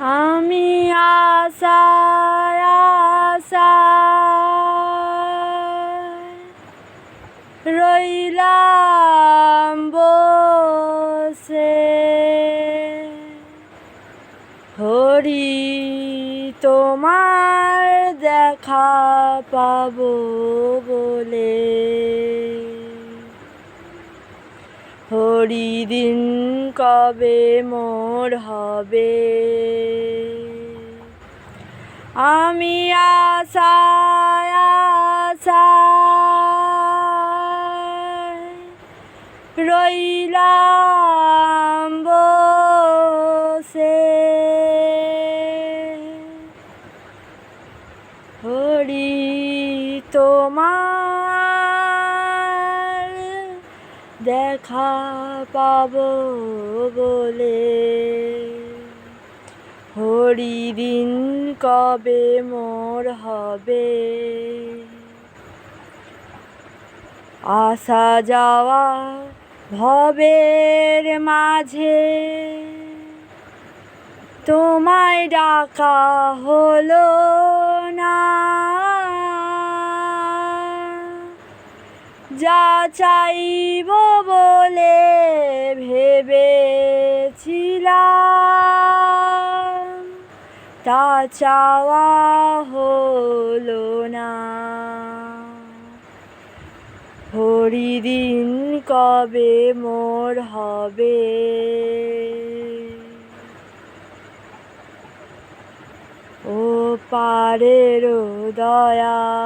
আমি আশায় রইলাম বসে। হরি তোমার দেখা পাবো বলে। হরি দিন কবে মোর হবে? আমি আশায় আশায় রইলাম বসে। হরি তোমার দেখা পাব বলে। হরি দিন কবে মোর হবে? আসা যাওয়া ভবের মাঝে। তোমায় ডাকা হলো যা চাইব বলে ভেবেছিলাম। তা চাওয়া হলো না। হরিদিন কবে মোর হবে? ও পারের দয়া